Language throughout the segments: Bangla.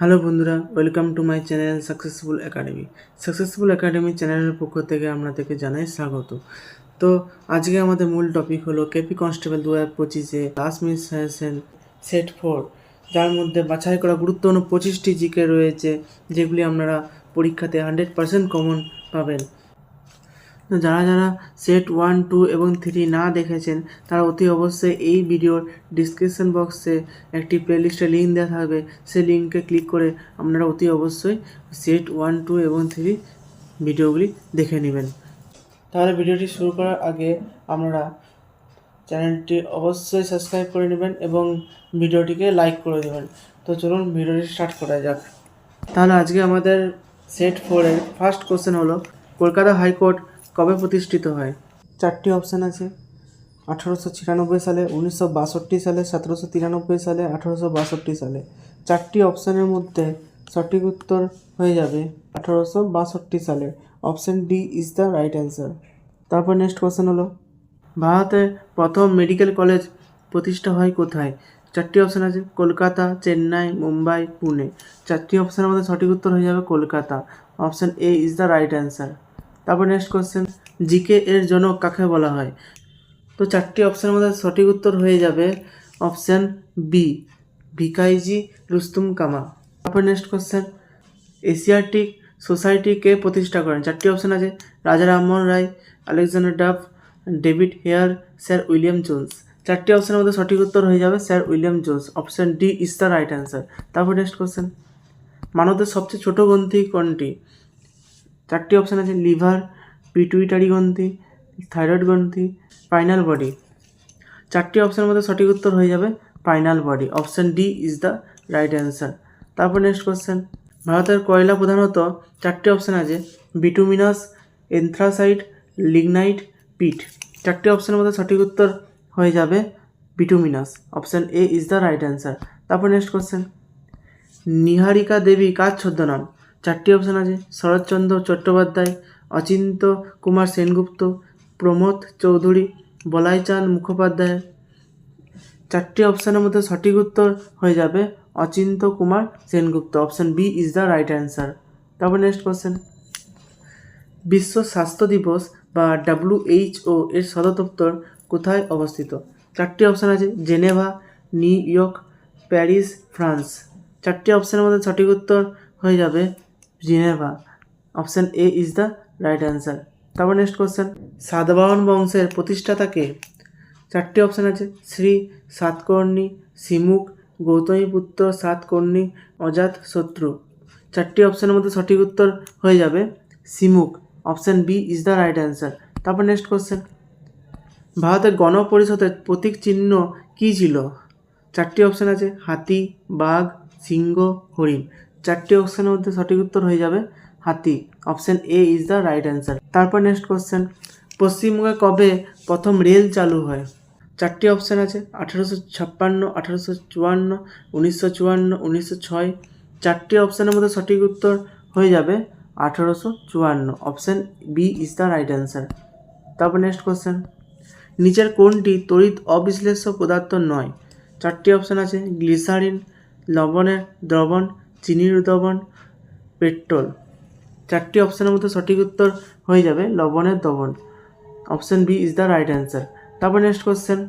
হ্যালো বন্ধুরা, welcome to my channel successful academy. Successful academy চ্যানেলের পক্ষ থেকে আপনাদেরকে জানাই স্বাগত। তো আজকে আমাদের মূল টপিক হলো কেপি কনস্টেবল দু হাজার পঁচিশে লাস্ট মিনিট সেট ফোর যার মধ্যে বাছাই করা গুরুত্বপূর্ণ পঁচিশটি জিকে রয়েছে, যেগুলি আপনারা পরীক্ষাতে হান্ড্রেড পার্সেন্ট কমন পাবেন। যারা যারা সেট ওয়ান টু এবং থ্রি না দেখেছেন, তারা অতি অবশ্যই এই ভিডিওর ডিসক্রিপশন বক্সে একটি প্লেলিস্টে লিঙ্ক দেওয়া থাকবে। সেই লিঙ্কে ক্লিক করে আপনারা অতি অবশ্যই সেট ওয়ান টু এবং থ্রি ভিডিওগুলি দেখে নেবেন। তাহলে ভিডিওটি শুরু করার আগে আপনারা চ্যানেলটি অবশ্যই সাবস্ক্রাইব করে নেবেন এবং ভিডিওটিকে লাইক করে দেবেন। তো চলুন ভিডিওটি স্টার্ট করা যাক। তাহলে আজকে আমাদের সেট ফোরের ফার্স্ট কোশ্চেন হলো, কলকাতা হাইকোর্ট কবে প্রতিষ্ঠিত হয়? চারটি অপশান আছে। আঠারোশো ছিয়ানব্বই সালে, উনিশশো বাষট্টি সালে, সতেরোশো তিরানব্বই সালে, আঠারোশো বাষট্টি সালে। চারটি অপশানের মধ্যে সঠিক উত্তর হয়ে যাবে আঠারোশো বাষট্টি সালে। Option D is the right answer তারপর নেক্সট কোশ্চেন হলো ভারতের প্রথম মেডিকেল কলেজ প্রতিষ্ঠা হয় কোথায়? চারটি অপশান আছে, কলকাতা, চেন্নাই, মুম্বাই, পুনে। চারটি অপশানের মধ্যে সঠিক উত্তর হয়ে যাবে Kolkata. Option A is the right answer তারপর নেক্সট কোশ্চেন জিকে এর জনক কাকে বলা হয়? তো চারটি অপশানের মধ্যে সঠিক উত্তর হয়ে যাবে অপশান বি ভিকাইজি রুস্তুম কামা তারপর নেক্সট কোশ্চেন এশিয়াটিক সোসাইটিকে প্রতিষ্ঠা করেন? চারটি অপশান আছে, Raja Rammohan Roy, Alexander Duff, David Hare, sir William Jones. চারটি অপশানের মধ্যে সঠিক উত্তর হয়ে যাবে, sir William Jones. Option D is the right answer তারপর নেক্সট কোশ্চেন মানবদের সবচেয়ে ছোট গ্রন্থি কোনটি? চারটি অপশান আছে লিভার পিটুইটারি গ্রন্থি থাইরয়েড গ্রন্থি স্পাইনাল বডি চারটি অপশানের মধ্যে সঠিক উত্তর হয়ে যাবে spinal body option D is the right answer তারপর নেক্সট কোশ্চেন ভারতের কয়লা প্রধানত চারটি অপশান আছে বিটুমিনাস এন্থ্রাসাইট লিগনাইট পিট চারটি অপশানের মধ্যে সঠিক উত্তর হয়ে যাবে bituminous option A is the right answer তারপর নেক্সট কোশ্চেন নিহারিকা দেবী কার ছদ্মনাম? চারটি অপশান আছে। শরৎচন্দ্র চট্টোপাধ্যায় অচিন্ত কুমার সেনগুপ্ত, প্রমোদ চৌধুরী, বলাইচাঁদ মুখোপাধ্যায়। চারটি অপশানের মধ্যে সঠিক উত্তর হয়ে যাবে Achintya Kumar Sengupta. Option B is the right answer তারপর নেক্সট কোশ্চেন বিশ্ব স্বাস্থ্য দিবস বা ডাব্লিউএইচও এর সদর দপ্তর কোথায় অবস্থিত? চারটি অপশান আছে, Geneva, New York, Paris, France. চারটি অপশানের মধ্যে সঠিক উত্তর হয়ে যাবে Geneva. Option A is the right answer তারপর নেক্সট কোশ্চেন সাতবাহন বংশের প্রতিষ্ঠাতাকে চারটি অপশান আছে। শ্রী সাতকর্ণী সিমুক গৌতমীপুত্র সাতকর্ণী, অজাত শত্রু। চারটি অপশানের মধ্যে সঠিক উত্তর হয়ে যাবে Simuka option B is the right answer তারপর নেক্সট কোশ্চেন ভারতের গণপরিষদের প্রতীক চিহ্ন কী ছিল? চারটি অপশান আছে। হাতি, বাঘ, সিংহ, হরিণ। চারটি অপশানের মধ্যে সঠিক উত্তর হয়ে যাবে হাতি। Option A is the right answer তারপর নেক্সট কোশ্চেন পশ্চিমবঙ্গে কবে প্রথম রেল চালু হয়? চারটি অপশান আছে, আঠারোশো ছাপ্পান্ন, আঠারোশো চুয়ান্ন, উনিশশো চুয়ান্ন, উনিশশো ছয়। চারটি অপশানের মধ্যে সঠিক উত্তর হয়ে যাবে আঠেরোশো চুয়ান্ন। Option B is the right answer তারপর নেক্সট কোশ্চেন নিচের কোনটি তড়িৎ অবিশ্লেষ্য পদার্থ নয়? চারটি অপশান আছে, গ্লিসারিন, লবণের দ্রবণ চিনির দ্রবণ পেট্রোল। চারটি অপশানের মধ্যে সঠিক উত্তর হয়ে যাবে লবণের দ্রবণ। Option B is the right answer. তারপর নেক্সট কোশ্চেন।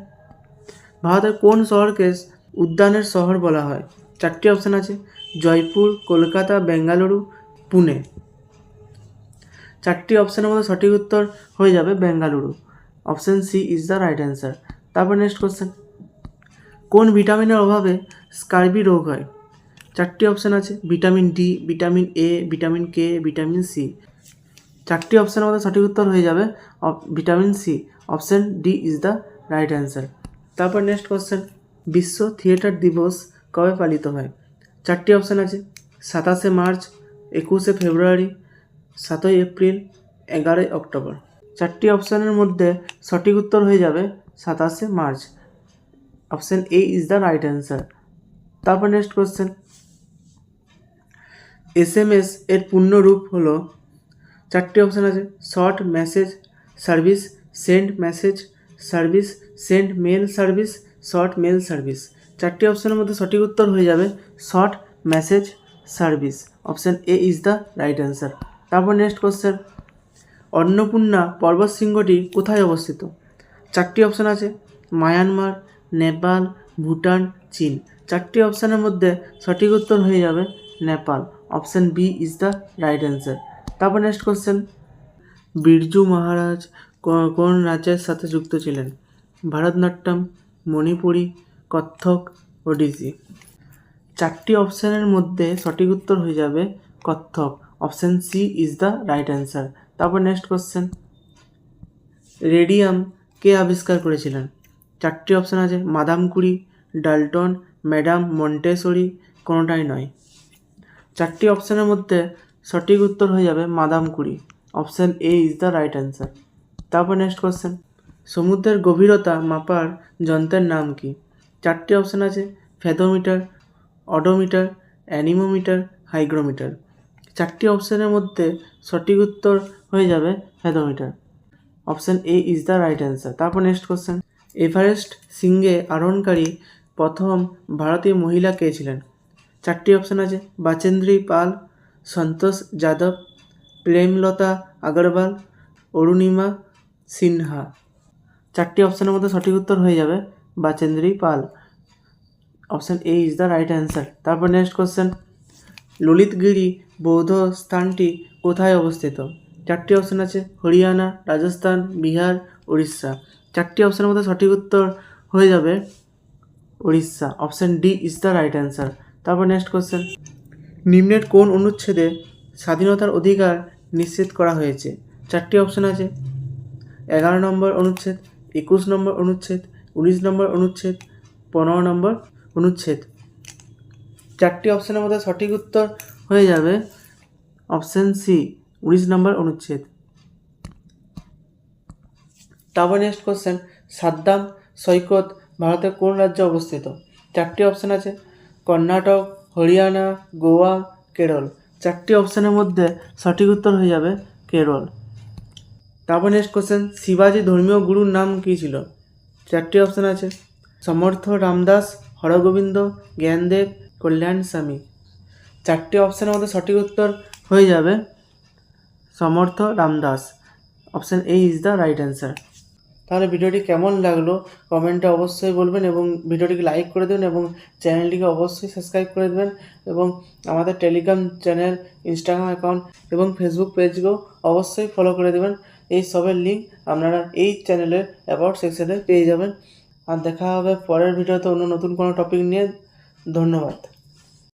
ভারতের কোন শহরকে উদ্যানের শহর বলা হয়? চারটি অপশান আছে, জয়পুর, কলকাতা, বেঙ্গালুরু, পুনে। চারটি অপশানের মধ্যে সঠিক উত্তর হয়ে যাবে Bengaluru. Option C is the right answer. তারপর নেক্সট কোশ্চেন। কোন ভিটামিনের অভাবে স্কার্বি রোগ হয়? চারটি অপশান আছে vitamin D vitamin A vitamin K vitamin C চারটি অপশানের মধ্যে সঠিক উত্তর হয়ে যাবে vitamin C option D is the right answer তারপর নেক্সট কোশ্চেন বিশ্ব থিয়েটার দিবস কবে পালিত হয়? চারটি অপশান আছে, সাতাশে মার্চ, একুশে ফেব্রুয়ারি, সাতই এপ্রিল, এগারোই অক্টোবর। চারটি অপশানের মধ্যে সঠিক উত্তর হয়ে যাবে, সাতাশে March. Option A is the right answer তারপর next question S M S এর পূর্ণ রূপ হলো চারটি অপশান আছে short message service send message service send mail service short mail service চারটি অপশানের মধ্যে সঠিক উত্তর হয়ে যাবে short message service option A is the right answer তারপর নেক্সট কোশ্চেন অন্নপূর্ণা পর্বত শৃঙ্গটি কোথায় অবস্থিত? চারটি অপশান আছে, মায়ানমার, নেপাল, ভুটান, চীন। চারটি অপশানের মধ্যে সঠিক উত্তর হয়ে যাবে, Nepal. Option B is the right answer তারপর নেক্সট কোশ্চেন বিরজু মহারাজ কোন রাজ্যের সাথে যুক্ত ছিলেন? ভারতনাট্যম, মণিপুরী, কত্থক ওডিসি চারটি অপশানের মধ্যে সঠিক উত্তর হয়ে যাবে Kathak. Option C is the right answer তারপর নেক্সট কোশ্চেন রেডিয়াম কে আবিষ্কার করেছিলেন? চারটি অপশান আছে। মাদাম কুড়ি ডাল্টন, ম্যাডাম মন্টেসরি, কোনোটাই নয়। চারটি অপশানের মধ্যে সঠিক উত্তর হয়ে যাবে madame Curie option A is the right answer তারপর নেক্সট কোশ্চেন সমুদ্রের গভীরতা মাপার যন্ত্রের নাম কি? চারটি অপশান আছে, ফেদোমিটার, অডোমিটার, অ্যানিমোমিটার, হাইগ্রোমিটার। চারটি অপশানের মধ্যে সঠিক উত্তর হয়ে যাবে fathometer. Option A is the right answer তারপর নেক্সট কোয়েশ্চেন এভারেস্ট সিঙ্গে আরোহণকারী প্রথম ভারতীয় মহিলা কে ছিলেন? চারটি অপশান আছে। বাচেন্দ্রী পাল, সন্তোষ যাদব, প্রেমলতা আগরওয়াল, অরুণিমা সিনহা। চারটি অপশানের মধ্যে সঠিক উত্তর হয়ে যাবে Bachendri Pal. Option A is the right answer তারপর নেক্সট কোশ্চেন ললিতগিরি বৌদ্ধ স্থানটি কোথায় অবস্থিত? চারটি অপশান আছে, হরিয়ানা, রাজস্থান, বিহার, উড়িষ্যা। চারটি অপশানের মধ্যে সঠিক উত্তর হয়ে যাবে Orissa. Option D is the right answer তারপর নেক্সট কোশ্চেন নিম্নের কোন অনুচ্ছেদে স্বাধীনতার অধিকার নিশ্চিত করা হয়েছে? চারটি অপশান আছে। এগারো নম্বর অনুচ্ছেদ, একুশ নম্বর অনুচ্ছেদ, উনিশ নম্বর অনুচ্ছেদ, পনেরো নম্বর অনুচ্ছেদ। চারটি অপশানের মধ্যে সঠিক উত্তর হয়ে যাবে অপশান সি উনিশ নম্বর অনুচ্ছেদ। তারপর নেক্সট কোশ্চেন সাদ্দাম সৈকত ভারতের কোন রাজ্যে অবস্থিত? চারটি অপশান আছে। কর্ণাটক, হরিয়ানা, গোয়া, কেরল। চারটি অপশানের মধ্যে সঠিক উত্তর হয়ে যাবে কেরল। তারপর নেক্সট কোশ্চেন শিবাজি ধর্মীয় গুরুর নাম কী ছিল? চারটি অপশান আছে। সমর্থ, রামদাস, হরগোবিন্দ, জ্ঞানদেব, কল্যাণ স্বামী। চারটি অপশানের মধ্যে সঠিক উত্তর হয়ে যাবে Samarth, Ramdas. Option A is the right answer তাহলে ভিডিওটি কেমন লাগল কমেন্টে অবশ্যই বলবেন এবং ভিডিওটিকে লাইক করে দেবেন এবং চ্যানেলটিকে অবশ্যই সাবস্ক্রাইব করে দেবেন এবং আমাদের টেলিগ্রাম চ্যানেল, ইনস্টাগ্রাম অ্যাকাউন্ট এবং ফেসবুক পেজকেও অবশ্যই ফলো করে দেবেন। এই সবের লিঙ্ক আপনারা এই চ্যানেলের অ্যাবাউট সেকশনে পেয়ে যাবেন। আর দেখা হবে পরের ভিডিওতে অন্য নতুন কোনো টপিক নিয়ে। ধন্যবাদ।